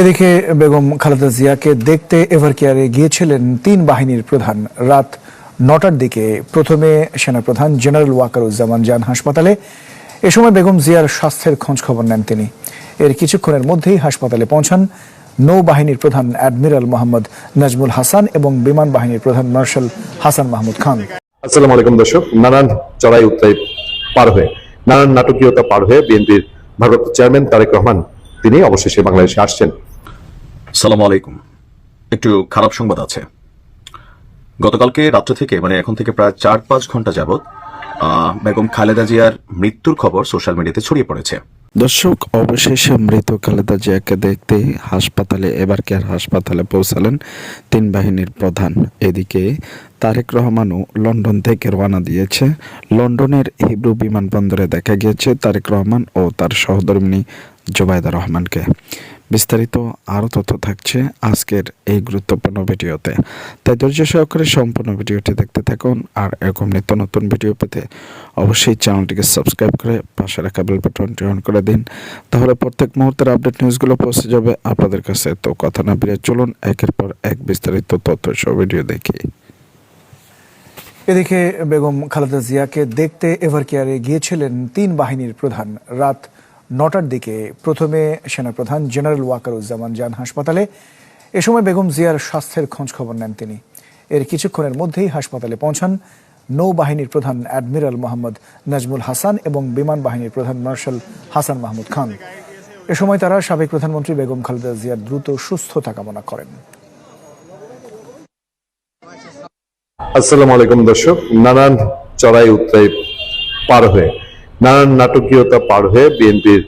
এদিকে বেগম খালেদা জিয়াকে দেখতে এভারকেয়ারে গিয়েছিলেন তিন বাহিনীর প্রধান। রাত নটার দিকে প্রথমে সেনাপ্রধান জেনারেল ওয়াকারুজ্জামান যান হাসপাতালে। এ সময় বেগম জিয়ার স্বাস্থ্যের খোঁজ খবর নেন তিনি। এর কিছুক্ষণের মধ্যেই হাসপাতালে পৌঁছান নৌবাহিনীর প্রধান অ্যাডমিরাল মোহাম্মদ নাজমুল হাসান এবং বিমান বাহিনীর প্রধান মার্শাল হাসান মাহমুদ খান। আসসালামু আলাইকুম দর্শক, নানান চড়াই উত্তরাই পার হয়ে, নানান নাটকীয়তা পার হয়ে বিএনপির ভারপ্রাপ্ত চেয়ারম্যান তারেক রহমান তিনি অবশেষে বাংলাদেশে আসছেন। সালাম আলাইকুম। একটু খারাপ সংবাদ আছে। গতকালকে রাত্র থেকে মানে এখন থেকে প্রায় চার পাঁচ ঘণ্টা যাবত আহ, বেগম খালেদা জিয়ার মৃত্যুর খবর সোশ্যাল মিডিয়াতে ছড়িয়ে পড়েছে। দর্শক অবশেষে মৃত খালেদা জিয়াকে দেখতে হাসপাতালে এবার কেয়ার হাসপাতালে পৌঁছালেন তিন বাহিনীর প্রধান। এদিকে তারেক রহমানও লন্ডন থেকে রওনা দিয়েছে। লন্ডনের হিব্রু বিমানবন্দরে দেখা গিয়েছে তারেক রহমান ও তার সহধর্মিণী জোবায়দা রহমানকে। বিস্তারিত আরও তথ্য থাকছে আজকের এই গুরুত্বপূর্ণ ভিডিওতে। তাই ধৈর্য সহকারে সম্পূর্ণ ভিডিওটি দেখতে থাকুন আর এরকম নিত্য নতুন ভিডিও পেতে অবশ্যই চ্যানেলটিকে সাবস্ক্রাইব করে পাশে রাখা বেল বাটনটি অন করে দিন। তাহলে প্রত্যেক মুহূর্তের আপডেট নিউজগুলো পৌঁছে যাবে আপনাদের কাছে। তো কথা না বেরিয়ে চলুন একের পর এক বিস্তারিত তথ্য সহ ভিডিও দেখি। এদিকে বেগম খালেদা জিয়াকে দেখতে এভারকেয়ারে গিয়েছিলেন তিন বাহিনীর প্রধান। রাত নটার দিকে প্রথমে সেনাপ্রধান জেনারেল ওয়াকারুজ্জামান যান হাসপাতালে। এ সময় বেগম জিয়ার স্বাস্থ্যের খোঁজ খবর নেন তিনি। এর কিছুক্ষণের মধ্যেই হাসপাতালে পৌঁছান নৌবাহিনীর প্রধান অ্যাডমিরাল মোহাম্মদ নাজমুল হাসান এবং বিমান বাহিনীর প্রধান মার্শাল হাসান মাহমুদ খান। এ সময় তারা সাবেক প্রধানমন্ত্রী বেগম খালেদা জিয়ার দ্রুত সুস্থতা কামনা করেন। আসসালামু আলাইকুম দর্শক, নানান চড়াই উত্তরাই পার হয়ে নানান নাটকীয়তা পার হয়ে বিএনপির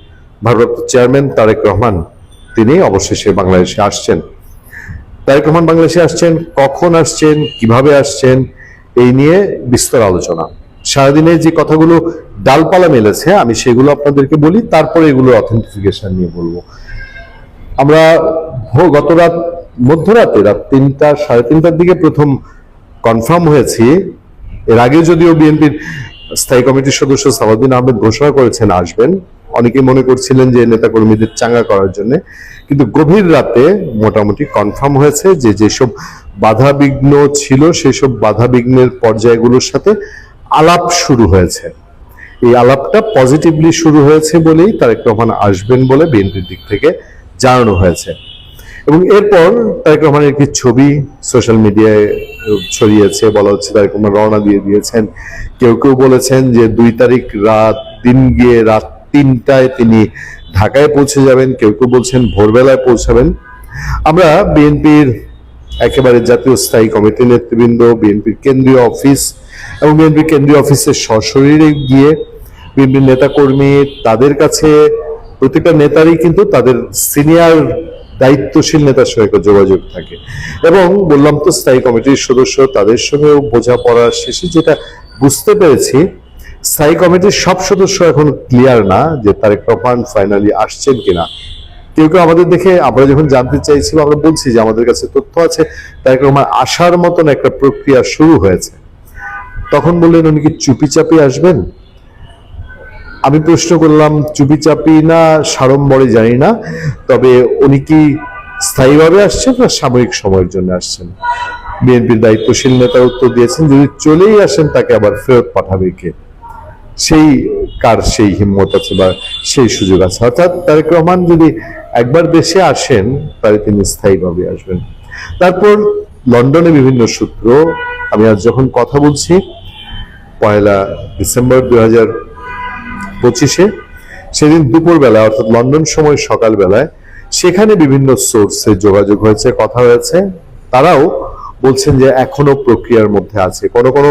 ভারপ্রাপ্ত চেয়ারম্যান তারেক রহমান, তিনি অবশেষে বাংলাদেশে আসছেন। তারেক রহমান বাংলাদেশে আসছেন, কখন আসছেন, কীভাবে আসছেন, এই নিয়ে বিস্তর আলোচনা। সারাদিনে যে কথাগুলো ডালপালা মেলেছে, আমি সেগুলো আপনাদেরকে বলি, তারপরে এগুলো অথেন্টিফিকেশন নিয়ে বলব। আমরা গত রাত, মধ্যরাতে রাত তিনটা, সাড়ে তিনটার দিকে প্রথম কনফার্ম হয়েছি। এর আগে যদিও বিএনপির স্থায়ী কমিটির সদস্য সালাউদ্দিন আহমেদ ঘোষণা করেছেন আসবেন। অনেকে মনে করছিলেন যে নেতাকর্মীদের চাঙ্গা করার জন্য, কিন্তু গভীর রাতে মোটামুটি কনফার্ম হয়েছে যে যেসব বাধা বিঘ্ন ছিল, সেসব বাধা বিঘ্নের পর্যায়গুলোর সাথে আলাপ শুরু হয়েছে। এই আলাপটা পজিটিভলি শুরু হয়েছে বলেই তারেক রহমান আসবেন বলে বিএনপির দিক থেকে জানানো হয়েছে। এবং এরপর তারেক রহমানের একটি ছবি সোশ্যাল মিডিয়ায় ছড়িয়েছে, বলা হচ্ছে তারেক রহমান রওনা দিয়ে দিয়েছেন। কেউ কেউ বলেছেন যে দুই তারিখ রাত দিন গিয়ে রাত তিনটায় তিনি ঢাকায় পৌঁছে যাবেন, কেউ কেউ বলছেন ভোরবেলায় পৌঁছাবেন। আমরা বিএনপির একেবারে জাতীয় স্থায়ী কমিটির নেতৃবৃন্দ, বিএনপির কেন্দ্রীয় অফিস এবং বিএনপির কেন্দ্রীয় অফিসের সশরীরে গিয়ে বিএনপির নেতাকর্মী, তাদের কাছে প্রত্যেকটা নেতারই কিন্তু তাদের সিনিয়র দায়িত্বশীল নেতার সঙ্গে যোগাযোগ থাকে। এবং বললাম তো, স্থায়ী কমিটির সদস্য তাদের সঙ্গেও বোঝাপড়া শেষে যেটা বুঝতে পেরেছি, স্থায়ী কমিটির সব সদস্য এখন ক্লিয়ার না যে তারেক রহমান ফাইনালি আসছেন কিনা। কেউ কেউ আমাদের দেখে, আমরা যখন জানতে চাইছি আমরা বলছি যে আমাদের কাছে তথ্য আছে তারেক রহমান আসার মতন একটা প্রক্রিয়া শুরু হয়েছে। তখন বললেন, উনি কি চুপি চাপি আসবেন? আমি প্রশ্ন করলাম, চুপি চাপি না সাড়ম্বরে জানি না, তবে উনি কি স্থায়ীভাবে আসছেন না সাময়িক সময়ের জন্য আসছেন? বিএনপির দায়িত্বশীল নেতা উত্তর দিয়েছেন, যদি চলেই আসেন তাকে আবার ফেরত পাঠাবে কে? সেই কার সেই হিম্মত আছে বা সেই সুযোগ আছে? অর্থাৎ তারেক রহমান যদি একবার দেশে আসেন, তাহলে তিনি স্থায়ীভাবে আসবেন। তারপর লন্ডনে বিভিন্ন সূত্র, আমি আজ যখন কথা বলছি, পয়লা ডিসেম্বর দু হাজার পঁচিশে, সেদিন দুপুরবেলা অর্থাৎ লন্ডন সময় সকালবেলায়, সেখানে বিভিন্ন সোর্সে যোগাযোগ হয়েছে, কথা হয়েছে। তারাও বলছেন যে এখনও প্রক্রিয়ার মধ্যে আছে। কোন কোন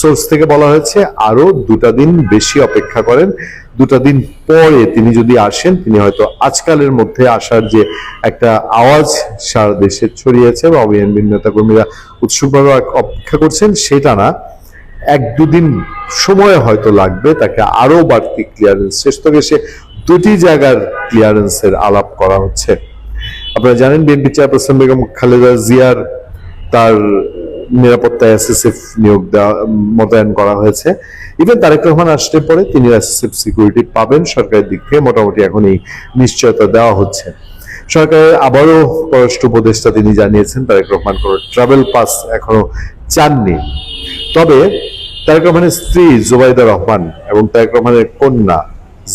সোর্স থেকে বলা হয়েছে আরও দুটা দিন বেশি অপেক্ষা করেন। দুটা দিন পরে তিনি যদি আসেন, তিনি হয়তো আজকালের মধ্যে আসার যে একটা আওয়াজ সারা দেশে ছড়িয়েছে বা বিএনপির নেতাকর্মীরা উৎসুকভাবে অপেক্ষা করছেন, সেটা না। এক দুদিন সময় হয়তো লাগবে তাকে আরও বাড়তি ক্লিয়ারেন্স শেষ তো সে দুটি জায়গার ক্লিয়ারেন্সের আলাপ করা হচ্ছে। আপনারা জানেন বিএনপি চেয়ারপারসন বেগম খালেদা জিয়ার তার নিরাপত্তায় এসএসএফ নিয়োগ দেওয়া, মোতায়েন করা হয়েছে। ইভেন তারেক রহমান আসলে পরে তিনি এসএসএফ সিকিউরিটি পাবেন, সরকারের দিক থেকে মোটামুটি এখন এই নিশ্চয়তা দেওয়া হচ্ছে। সরকারের আবারও পররাষ্ট্র উপদেষ্টা তিনি জানিয়েছেন, তারেক রহমান কোনো ট্রাভেল পাস এখনও চাননি। তবে তারেক রহমানের স্ত্রী জুবাইদা রহমান এবং তারেক রহমানের কন্যা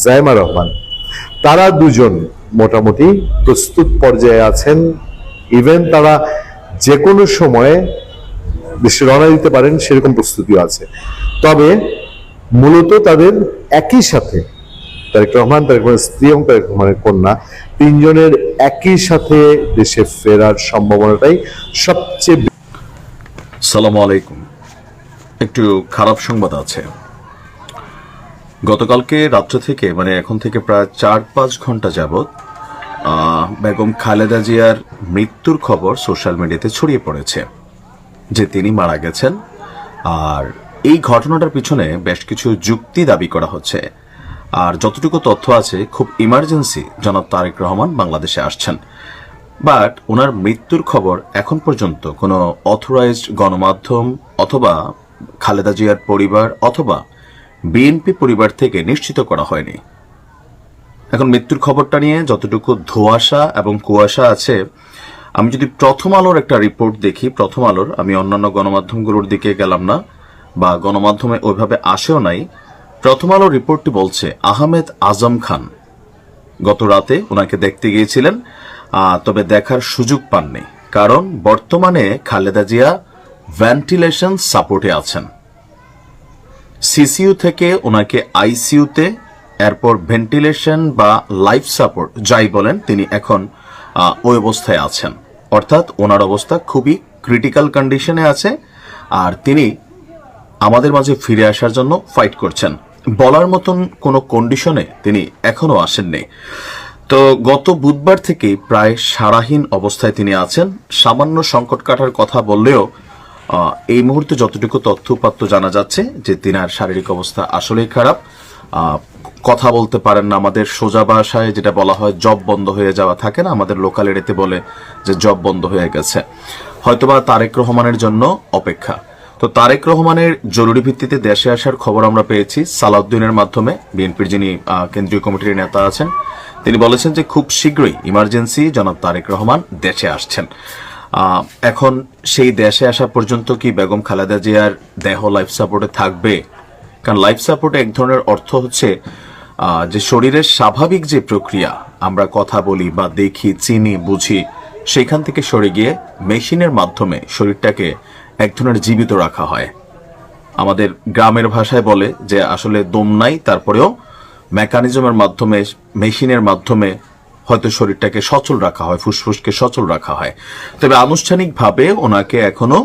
জায়মা রহমান, তারা দুজন মোটামুটি প্রস্তুত পর্যায়ে আছেন। ইভেন তারা যে কোনো সময়ে দেশে রওনা দিতে পারেন, সেরকম প্রস্তুতিও আছে। তবে মূলত তাদের একই সাথে তারেক রহমান, তারেক রহমানের স্ত্রী এবং তারেক রহমানের কন্যা তিনজনের একই সাথে দেশে ফেরার সম্ভাবনাটাই সবচেয়ে। সালাম আলাইকুম। একটু খারাপ সংবাদ আছে। গতকালকে রাত্র থেকে মানে এখন থেকে প্রায় চার পাঁচ ঘণ্টা যাবৎ বেগম খালেদা জিয়ার মৃত্যুর খবর সোশ্যাল মিডিয়াতে ছড়িয়ে পড়েছে যে তিনি মারা গেছেন। আর এই ঘটনাটার পিছনে বেশ কিছু যুক্তি দাবি করা হচ্ছে। আর যতটুকু তথ্য আছে, খুব ইমার্জেন্সি জনাব তারেক রহমান বাংলাদেশে আসছেন। বাট ওনার মৃত্যুর খবর এখন পর্যন্ত কোনো অথরাইজড গণমাধ্যম অথবা খালেদা জিয়ার পরিবার অথবা বিএনপি পরিবার থেকে নিশ্চিত করা হয়নি। এখন মৃত্যুর খবরটা নিয়ে যতটুকু ধোঁয়াশা এবং কুয়াশা আছে, আমি যদি প্রথম আলোর একটা রিপোর্ট দেখি, প্রথম আলোর, আমি অন্যান্য গণমাধ্যমগুলোর দিকে গেলাম না বা গণমাধ্যমে ওইভাবে আসেও নাই, প্রথম আলোর রিপোর্টটি বলছে আহমেদ আজম খান। গত রাতে ওনাকে দেখতে গিয়েছিলেন তবে দেখার সুযোগ পাননি। কারণ বর্তমানে খালেদা জিয়া ভেন্টিলেশন সাপোর্টে আছেন। সিসিইউ থেকে ওনাকে আইসিইউতে, এরপর ভেন্টিলেশন বা লাইফ সাপোর্ট, যাই বলেন, তিনি এখন ওই অবস্থায় আছেন। অর্থাৎ ওনার অবস্থা খুবই ক্রিটিক্যাল কন্ডিশনে আছে, আর তিনি আমাদের মাঝে ফিরে আসার জন্য ফাইট করছেন। বলার মতন কোনো কন্ডিশনে তিনি এখনও আসেননি। তো গত বুধবার থেকে প্রায় সারাহীন অবস্থায় তিনি আছেন। সামান্য সংকট কাটার কথা বললেও এই মুহূর্তে যতটুকু তথ্য উপাত্ত জানা যাচ্ছে যে তিনার শারীরিক অবস্থা আসলেই খারাপ কথা বলতে পারেন না আমাদের সোজা ভাষায় যেটা বলা হয় জব বন্ধ হয়ে যাওয়া থাকে না, আমাদের লোকাল এরিয়াতে বলে যে জব বন্ধ হয়ে গেছে। হয়তোবা তারেক রহমানের জন্য অপেক্ষা। তো তারেক রহমানের জরুরি ভিত্তিতে দেশে আসার খবর আমরা পেয়েছি সালাউদ্দিনের মাধ্যমে, বিএনপির যিনি কেন্দ্রীয় কমিটির নেতা আছেন, তিনি বলেছেন যে খুব শীঘ্রই ইমার্জেন্সি জনাব তারেক রহমান দেশে আসছেন। এখন সেই দেশে আসা পর্যন্ত কি বেগম খালেদা জিয়ার দেহ লাইফ সাপোর্টে থাকবে? কারণ লাইফ সাপোর্টে এক ধরনের অর্থ হচ্ছে যে শরীরের স্বাভাবিক যে প্রক্রিয়া, আমরা কথা বলি বা দেখি, চিনি, বুঝি সেখান থেকে সরে গিয়ে মেশিনের মাধ্যমে শরীরটাকে এক ধরনের জীবিত রাখা হয়। আমাদের গ্রামের ভাষায় বলে যে আসলে দম নাই, তারপরেও মেকানিজমের মাধ্যমে মেশিনের মাধ্যমে হয়তো শরীরটাকে সচল রাখা হয়, ফুসফুসকে সচল রাখা হয়। তবে আনুষ্ঠানিকভাবে ওনাকে এখনও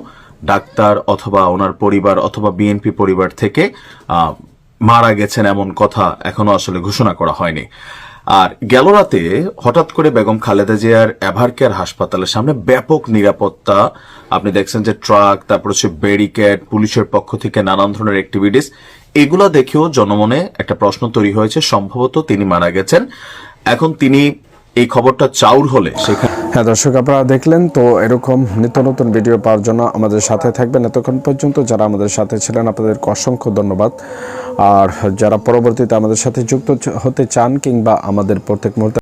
ডাক্তার অথবা ওনার পরিবার অথবা বিএনপি পরিবার থেকে মারা গেছেন এমন কথা এখনও আসলে ঘোষণা করা হয়নি। আর গেল রাতে হঠাৎ করে বেগম খালেদা জিয়ার এভার কেয়ার হাসপাতালের সামনে ব্যাপক নিরাপত্তা, আপনি দেখছেন যে ট্রাক, তারপর হচ্ছে ব্যারিকেড, পুলিশের পক্ষ থেকে নানান ধরনের অ্যাক্টিভিটিস, এগুলা দেখেও জনমনে একটা প্রশ্ন তৈরি হয়েছে। সম্ভবত তিনি মারা গেছেন। এখন তিনি এই খবরটা চাউর হলে সেখানে হ্যাঁ দর্শক, আপনারা দেখলেন তো এরকম নিত্য নতুন ভিডিও পাওয়ার জন্য আমাদের সাথে থাকবেন এতক্ষণ পর্যন্ত যারা আমাদের সাথে ছিলেন, আপনাদেরকে অসংখ্য ধন্যবাদ। আর যারা পরবর্তীতে আমাদের সাথে যুক্ত হতে চান কিংবা আমাদের প্রত্যেক মুহূর্তে